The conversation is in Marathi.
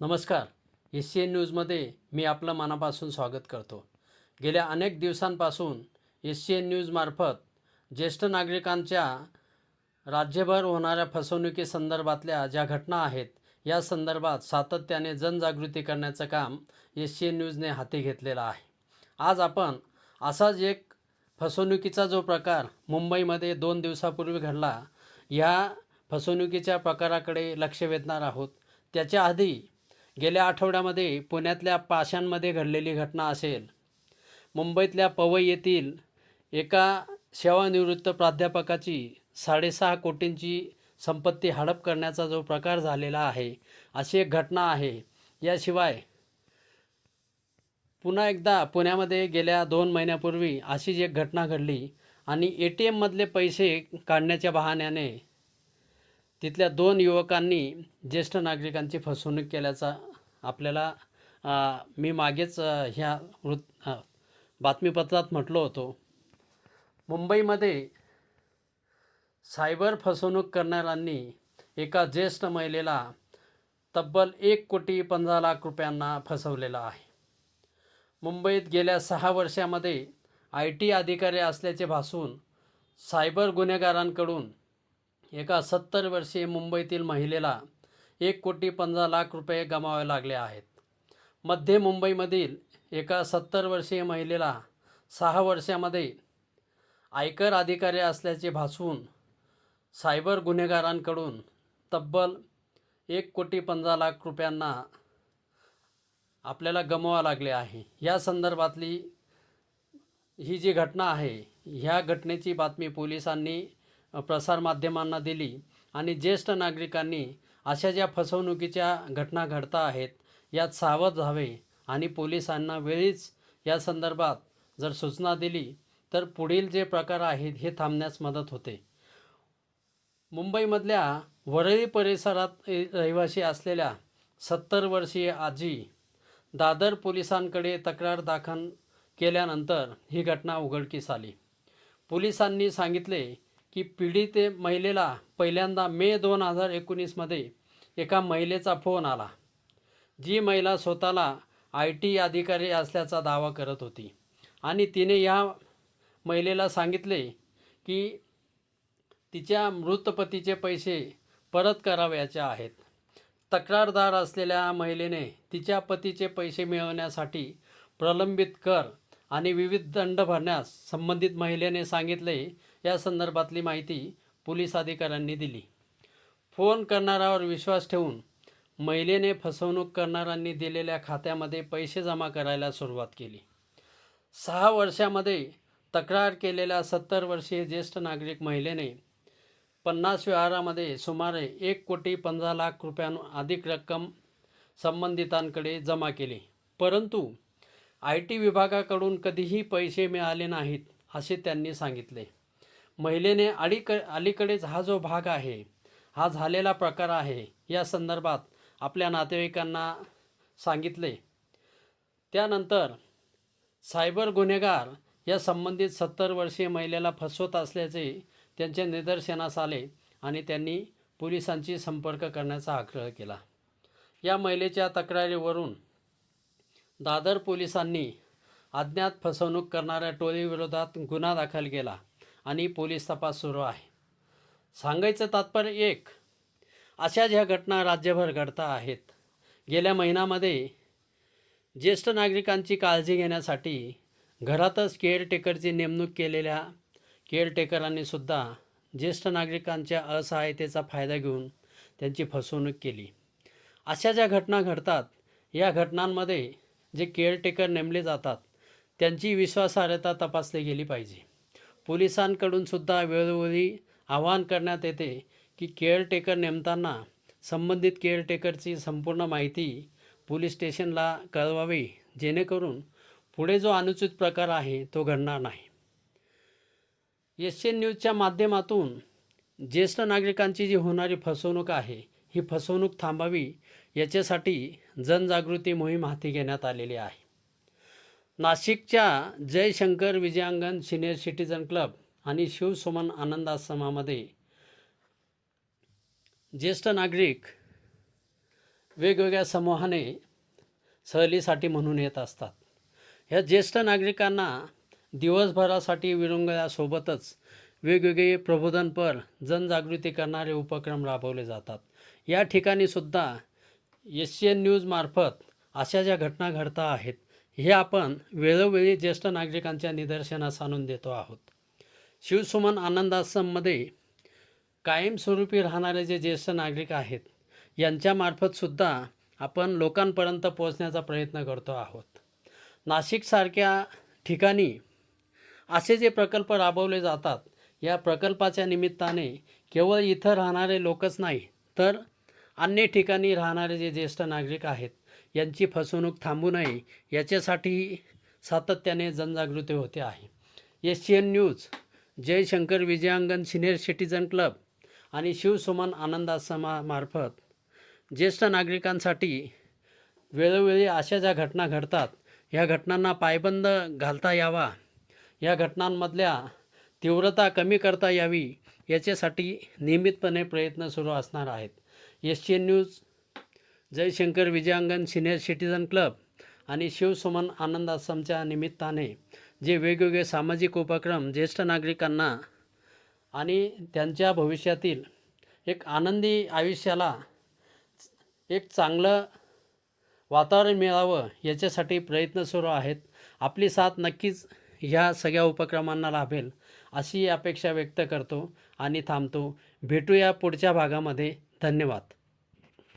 नमस्कार. एस सी एन न्यूजमध्ये मी आपलं मनापासून स्वागत करतो. गेल्या अनेक दिवसांपासून एस सी एन न्यूजमार्फत ज्येष्ठ नागरिकांच्या राज्यभर होणाऱ्या फसवणुकीसंदर्भातल्या ज्या घटना आहेत या संदर्भात सातत्याने जनजागृती करण्याचं काम एस सी एन न्यूजने हाती घेतलेलं आहे. आज आपण असाच एक फसवणुकीचा जो प्रकार मुंबईमध्ये दोन दिवसापूर्वी घडला ह्या फसवणुकीच्या प्रकाराकडे लक्ष वेधणार आहोत. त्याच्या आधी गेल्या आठवड्यामध्ये पुण्यातल्या पाशांमध्ये घडलेली घटना असेल. मुंबईतल्या पवई येथील एका सेवानिवृत्त प्राध्यापकाची साडेसहा कोटींची संपत्ती हडप करण्याचा जो प्रकार झालेला आहे अशी एक घटना आहे. याशिवाय पुन्हा एकदा पुण्यामध्ये गेल्या दोन महिन्यापूर्वी अशीच एक घटना घडली आणि ए टी एममधले पैसे काढण्याच्या बहाण्याने तिथल्या दोन युवकांनी ज्येष्ठ नागरिकांची फसवणूक केल्याचा आपल्याला मी मागेच ह्या वृत् बातमीपत्रात म्हटलो होतो. मुंबईमध्ये सायबर फसवणूक करणाऱ्यांनी एका ज्येष्ठ महिलेला तब्बल एक कोटी पंधरा लाख रुपयांना फसवलेलं आहे. मुंबईत गेल्या सहा वर्षामध्ये आय टी अधिकारी असल्याचे भासून सायबर गुन्हेगारांकडून एका सत्तर वर्षीय मुंबईतील महिलेला एक कोटी पंधरा लाख रुपये गमावे लागले आहेत. मध्य मुंबईमधील एका सत्तर वर्षीय महिलेला सहा वर्षामध्ये आयकर अधिकारी असल्याचे भासवून सायबर गुन्हेगारांकडून तब्बल एक कोटी पंधरा लाख रुपयांना आपल्याला गमवावं लागले आहे. या संदर्भातली ही जी घटना आहे ह्या घटनेची बातमी पोलिसांनी प्रसारमाध्यमांना दिली आणि ज्येष्ठ नागरिकांनी अशा ज्या फसवणुकीच्या घटना घडता आहेत यात सावध व्हावे आणि पोलिसांना वेळीच या संदर्भात जर सूचना दिली तर पुढील जे प्रकार आहेत हे थांबण्यास मदत होते. मुंबईमधल्या वरळी परिसरात रहिवासी असलेल्या सत्तर वर्षीय आजी दादर पोलिसांकडे तक्रार दाखल केल्यानंतर ही घटना उघडकीस आली. पोलिसांनी सांगितले की पीडित महिलेला पहिल्यांदा मे दोन हजार एकोणीसमध्ये एका महिलेचा फोन आला. जी महिला स्वतःला आय टी अधिकारी असल्याचा दावा करत होती. आणि तिने या महिलेला सांगितले की तिच्या मृत पतीचे पैसे परत करावयाचे आहेत. तक्रारदार असलेल्या महिलेने तिच्या पतीचे पैसे मिळवण्यासाठी प्रलंबित कर आणि विविध दंड भरण्यास संबंधित महिलेने सांगितले या संदर्भातली माहिती पोलीस अधिकाऱ्यांनी दिली. फोन करणाऱ्यावर विश्वास ठेवून महिलेने फसवणूक करणाऱ्यांनी दिलेल्या खात्यामध्ये पैसे जमा करायला सुरुवात केली. सहा वर्षामध्ये तक्रार केलेल्या सत्तर वर्षीय ज्येष्ठ नागरिक महिलेने पन्नास व्यवहारामध्ये सुमारे एक कोटी पंधरा लाख रुपयां अधिक रक्कम संबंधितांकडे जमा केली. परंतु आय टी विभागाकडून कधीही पैसे मिळाले नाहीत असे त्यांनी सांगितले. महिलेने अलीक अलीकडेच हा जो भाग आहे हा झालेला प्रकार आहे या संदर्भात आपल्या नातेवाईकांना सांगितले. त्यानंतर सायबर गुन्हेगार या संबंधित सत्तर वर्षीय महिलेला फसवत असल्याचे त्यांच्या निदर्शनास आले आणि त्यांनी पोलिसांशी संपर्क करण्याचा आग्रह केला. या महिलेच्या तक्रारीवरून दादर पोलिसांनी अज्ञात फसवणूक करणाऱ्या टोळीविरोधात गुन्हा दाखल केला. आणि पोलीस तपास सुरू आहे. सांगायचं तात्पर्य एक अशा ज्या घटना राज्यभर घडता आहेत. गेल्या महिन्यामध्ये ज्येष्ठ नागरिकांची काळजी घेण्यासाठी घरातच केअरटेकरची नेमणूक केलेल्या केअरटेकरांनीसुद्धा ज्येष्ठ नागरिकांच्या असहायतेचा फायदा घेऊन त्यांची फसवणूक केली. अशा ज्या घटना घडतात या घटनांमध्ये जे केअरटेकर नेमले जातात त्यांची विश्वासार्हता तपासली गेली पाहिजे. पोलिसांकडून सुद्धा वेळोवेळी आवाहन करण्यात येते की केअरटेकर नेमताना संबंधित केअरटेकरची संपूर्ण माहिती पोलीस स्टेशनला कळवावी जेणेकरून पुढे जो अनुचित प्रकार आहे तो घडणार नाही. एस एन न्यूजच्या माध्यमातून ज्येष्ठ नागरिकांची जी होणारी फसवणूक आहे ही फसवणूक थांबावी याच्यासाठी जनजागृती मोहीम हाती घेण्यात आलेली आहे. नाशिकच्या Jayshankar Vijayangan senior citizen club आणि शिवसुमन आनंद आश्रमामध्ये ज्येष्ठ नागरिक वेगवेगळ्या समूहाने सहलीसाठी म्हणून येत असतात. ह्या ज्येष्ठ नागरिकांना दिवसभरासाठी विरंगुळ्यासोबतच वेगवेगळे प्रबोधनपर जनजागृती करणारे उपक्रम राबवले जातात. या ठिकाणी सुद्धा एशियन एन न्यूजमार्फत अशा ज्या घटना घडता आहेत हे आपण वेळोवेळी ज्येष्ठ नागरिकांच्या निदर्शनास आणून देतो आहोत. शिवसुमन आनंद आश्रममध्ये कायमस्वरूपी राहणारे जे ज्येष्ठ नागरिक आहेत यांच्यामार्फतसुद्धा आपण लोकांपर्यंत पोहोचण्याचा प्रयत्न करतो आहोत. नाशिकसारख्या ठिकाणी असे जे प्रकल्प राबवले जातात या प्रकल्पाच्या निमित्ताने केवळ इथं राहणारे लोकच नाही तर अन्य ठिकाणी राहणारे जे ज्येष्ठ नागरिक आहेत यांची फसवणूक थांबू नये याच्यासाठी सातत्याने जनजागृती होते आहे. S C N news Jayshankar Vijayangan senior citizen club आणि शिवसुमन आनंद आश्रमामार्फत ज्येष्ठ नागरिकांसाठी वेळोवेळी अशा ज्या घटना घडतात ह्या घटनांना पायबंद घालता यावा. या घटनांमधल्या तीव्रता कमी करता यावी याच्यासाठी नियमितपणे प्रयत्न सुरू असणार आहेत. S C N news Jayshankar Vijayangan senior citizen club आणि शिवसुमन आनंद आश्रमच्या निमित्ताने जे वेगवेगळे सामाजिक उपक्रम ज्येष्ठ नागरिकांना आणि त्यांच्या भविष्यातील एक आनंदी आयुष्याला एक चांगलं वातावरण मिळावं याच्यासाठी प्रयत्न सुरू आहेत. आपली साथ नक्कीच ह्या सगळ्या उपक्रमांना लाभेल अशी अपेक्षा व्यक्त करतो आणि थांबतो. भेटूया पुढच्या भागामध्ये. धन्यवाद.